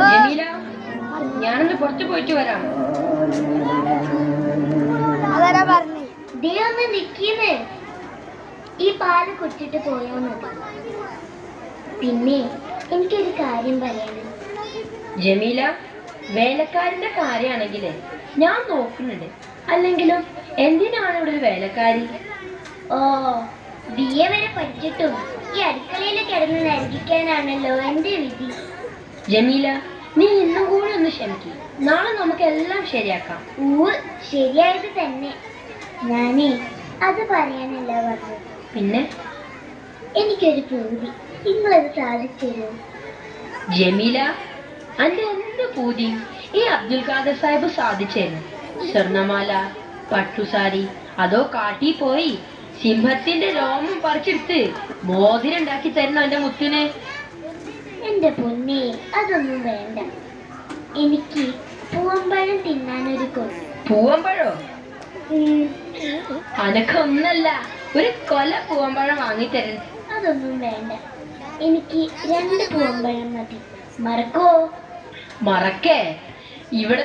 ജമീല ഞാനൊന്ന് പുറത്തു പോയിട്ട് വരാം. പറഞ്ഞു. ദേ ഒന്ന് നിക്കുന്നേ. ഈ പാൽ കുറ്റിട്ട് പോയോ പിന്നെ എനിക്കൊരു കാര്യം പറയാനുണ്ട്. ജമീല വേലക്കാരന്റെ കാര്യമാണെങ്കിൽ ഞാൻ നോക്കുന്നുണ്ട്. അല്ലെങ്കിലും എന്തിനാണ് ഇവിടെ ഒരു വേലക്കാരി? ഓ ബി എ വരെ പഠിച്ചിട്ടും ഈ അടുക്കളയിൽ കിടന്ന് നരകിക്കാനാണല്ലോ എന്റെ വിധി. ജമീല നീ ഇന്നും കൂടി ഒന്ന് ക്ഷമിക്കും. നാളെ നമുക്ക് എല്ലാം ശരിയാക്കാം. ഊ ശരിയായത് തന്നെ. ഞാനേ അത് പറയാനല്ല പറഞ്ഞത് പിന്നെ? എനിക്കൊരു പൂതി. നിങ്ങളത് സാധിച്ചു തരുമോ ജമീല അന്റെ എന്ത് പൂതി? ഈ അബ്ദുൽ ഖാദർ സാഹിബ് സാധിച്ചേന്. സ്വർണമാല പട്ടുസാരി അതോ കാട്ടി പോയി? സിംഹത്തിന്റെ രോമം പറിച്ചെടുത്ത് മോതിരം ഉണ്ടാക്കി തരുന്ന എന്റെ മുത്തിന്. എന്റെ പൊന്നെ അതൊന്നും വേണ്ട. എനിക്ക് പൂവമ്പഴം തിന്നാനൊരു കൊതി പൂവമ്പഴോ അനക്കൊന്നല്ല ഒരു കൊല പൂവമ്പഴം വാങ്ങി തരുന്നു അതൊന്നും വേണ്ട. എനിക്ക് രണ്ട് പൂവമ്പഴം മതി. മറക്കോ? മറക്കേ. ഇവിടെ